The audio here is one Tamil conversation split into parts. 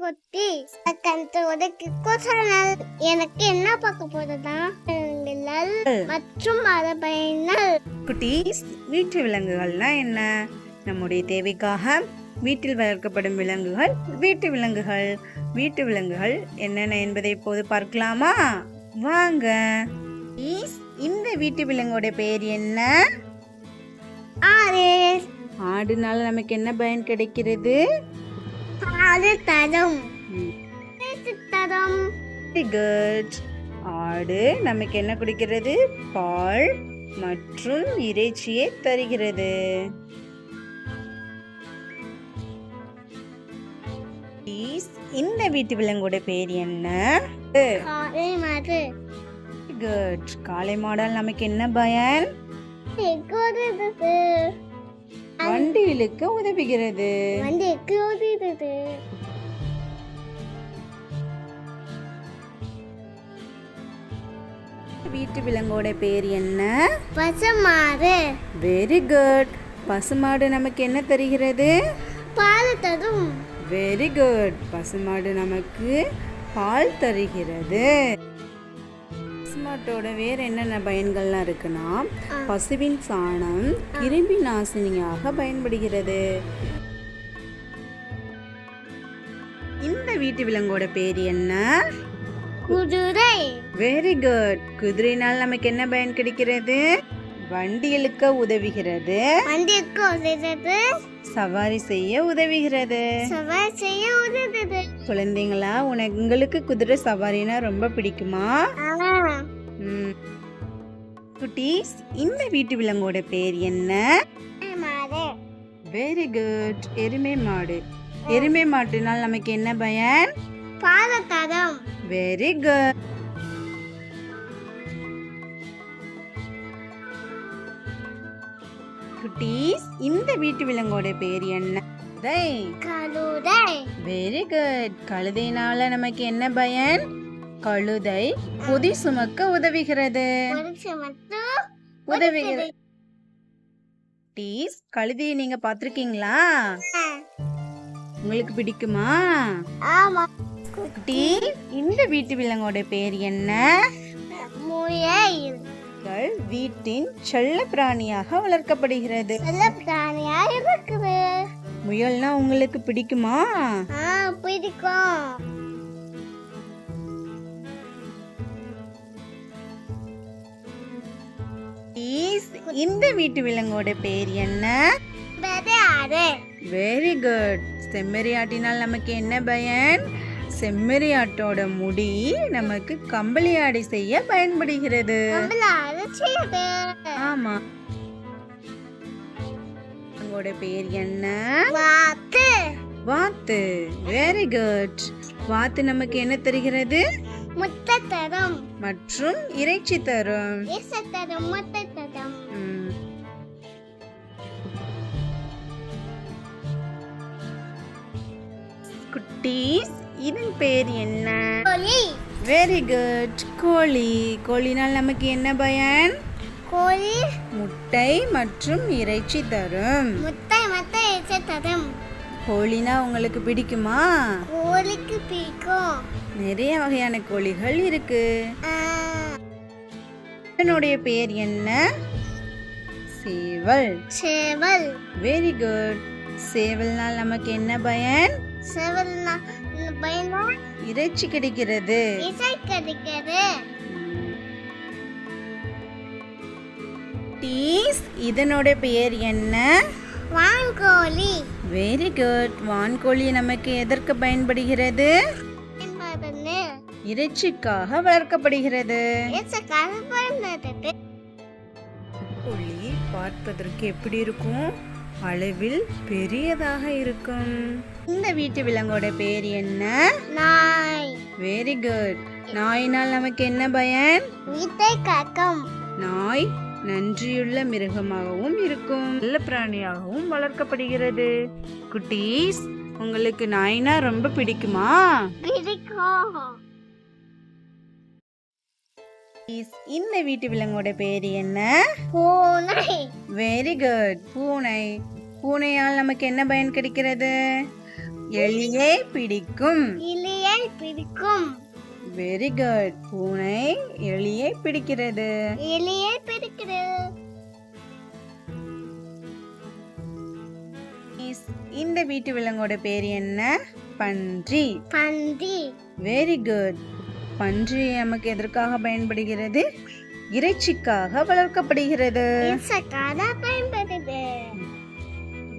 குட்டி கந்தோட கிக்கோ சேனல் எனக்கு என்ன பார்க்க போறதா விலங்குகள் மற்றும் மரபயங்கள் குட்டீஸ் வீட்டு விலங்குகள்னா என்ன? நம்முடைய தேவைக்காக வீட்டில் வளர்க்கப்படும் விலங்குகள் வீட்டு விலங்குகள். வீட்டு விலங்குகள் என்னென்ன என்பதை இப்போது பார்க்கலாமா? வாங்க. இந்த வீட்டு விலங்கோட பெயர் என்ன? ஆறு ஆடுனால நமக்கு என்ன பயன் கிடைக்கிறது? ஆறு தரும் தரும் good. ஆடு நமக்கு என்ன குடிக்கிறது? பால் மற்றும் இறைச்சியை தருகிறது. இந்த வீட்டு விலங்கோட பேர் என்ன? குட் காளை மாடால் நமக்கு என்ன பயன்? எக்கோடுது வண்டி இழுக்க உதவுகிறது. வீட்டு விலங்கோட பேர் என்ன? பசுமாறு வெரி குட் பசுமாடு நமக்கு என்ன தருகிறது? பால் தரும். வெரி குட் பசுமாடு நமக்கு பால் தருகிறது. பசுமாட்டோட வேற என்னென்ன பயன்கள்லாம் இருக்குன்னா பசுவின் சாணம் கிருமி நாசினியாக பயன்படுகிறது. இந்த வீட்டு விலங்கோட பேர் என்ன? குதிரை. வெரி குட் குதிரைனால் நமக்கு என்ன பயன் கிடைக்கிறது? வண்டி இழுக்க உதவுகிறது. வந்து எக்கோடுது சவாரி செய்ய உதவுகிறது. சவால் செய்ய உதவுது குழந்தைங்களா உனக்கு உங்களுக்கு குதிரை சவாரினா ரொம்ப பிடிக்குமா. குட்டீஸ் இந்த வீட்டு விலங்கோட பேர் என்ன? வெரி குட் எருமை மாடு எருமை மாட்டுனால் நமக்கு என்ன பயன்? தரும் வெரி குட் குட்டீஸ் இந்த வீட்டு விலங்கோட பேர் என்ன? வெரி குட் கழுதைனால நமக்கு என்ன பயன்? கழுதை பொதி சுமக்க உதவுகிறது. உதவுகிறது. டீஸ் கழுதையை நீங்க பாத்திருக்கீங்களா உங்களுக்கு பிடிக்குமா? ஆமா. குட்டி இந்த வீட்டு விலங்கோட பேர் என்ன? முயல். வீட்டின் செல்ல பிராணியாக வளர்க்கப்படுகிறது. நல்ல பிராணியா இருக்குது. முயல்னா உங்களுக்கு பிடிக்குமா? பிடிக்கும். இந்த வீட்டு விலங்கோட பேர் என்ன? வெரி குட் செம்மறியாட்டினால் நமக்கு என்ன பயன்? செம்மறியாட்டோட முடி நமக்கு கம்பளி ஆடை செய்ய பயன்படுகிறது. ஆமா. உங்களோட பேர் என்ன? வாத்து. வாத்து. வெரி குட் வாத்து நமக்கு என்ன தருகிறது? முட்டை தரும் மற்றும் இறைச்சி தரும். முட்டை தரும். குட்டீஸ் இதன் பேர் என்ன? கோழி. வெரி குட் கோழி. கோழினால் நமக்கு என்ன பயன்? கோழி. முட்டை மற்றும் இறைச்சி தரும். முட்டை முட்டை இசை தரும். கோழினா உங்களுக்கு பிடிக்குமா? கோழிக்கு பிடிக்கும். நிறைய வகையான கோழிகள் இருக்கு. இதனுடைய பேர் என்ன? சேவல். சேவல். வெரி குட் சேவல்னால் நமக்கு என்ன பயன்? சேவல் பயனா இறைச்சி கிடைக்கிறது. டீஸ் இதனோட பெயர் என்ன? வான்கோழி. வெரி குட் வான்கோழி நமக்கு எதற்கு பயன்படுகிறது? இறைச்சிக்காக வளர்க்கப்படுகிறது. கோழி பார்ப்பதற்கு எப்படி இருக்கும்? அளவில் பெரியதாக இருக்கும். இந்த வீட்டு விலங்கோட பேர் என்ன? நாய். வெரி குட் நாயினால் நமக்கு என்ன பயன்? வீட்டை காக்கும் நாய் நன்றியுள்ள மிருகமாகவும் இருக்கும். நல்ல பிராணியாகவும் வளர்க்கப்படுகிறது. குட்டீஸ் உங்களுக்கு நாய்னா ரொம்ப பிடிக்குமா? இந்த வீட்டு விலங்கோட பேர் என்ன? பூனை. வெரி குட் பூனை. பூனையால் நமக்கு என்ன பயன் கிடைக்கிறது? எலியை பிடிக்கும். இலையை பிடிக்கும். வெரி குட் பூனை எலியை பிடிக்கிறது. இலையை பிடிக்கிறது. இந்த வீட்டு விலங்கோட பேர் என்ன? பன்றி. பந்தி வெரி குட் பன்றி நமக்கு எதற்காக பயன்படுகிறது? இறைச்சிக்காக வளர்க்கப்படுகிறது.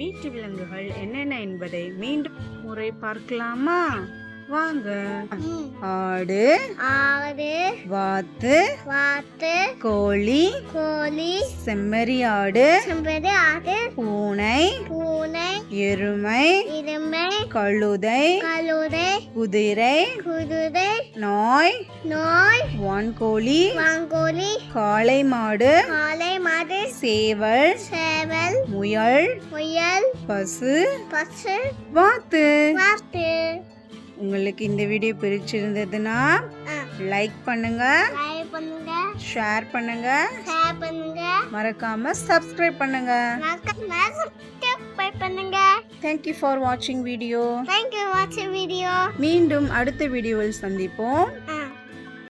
வீட்டு விலங்குகள் என்னென்ன என்பதை மீண்டும் முறை பார்க்கலாமா? வாங்க. ஆடு ஆடு வாத்து வாத்து கோழி கோழி செம்மறி ஆடு செம்பது ஆடு பூனை பூனை எருமை இருமை கழுதை கழுதை குதிரை குதிரை நாய் நோய் வான்கோழி வாங்கோலி காளை மாடு காளை மாடு சேவல் சேவல் முயல் முயல் பசு பசு வாத்து. வாத்து. உங்களுக்கு இந்த வீடியோ பிடிச்சிருந்ததுன்னா லைக் பண்ணுங்க ஷேர் பண்ணுங்க ஷேர் பண்ணுங்க மறக்காம சப்ஸ்கிரைப் பண்ணுங்க. மறக்காம சப்ஸ்கிரைப் பண்ணுங்க. தேங்க்யூ ஃபார் வாட்சிங் வீடியோ தேங்க்யூ வாட்சிங் வீடியோ மீண்டும் அடுத்த வீடியோவில் சந்திப்போம்.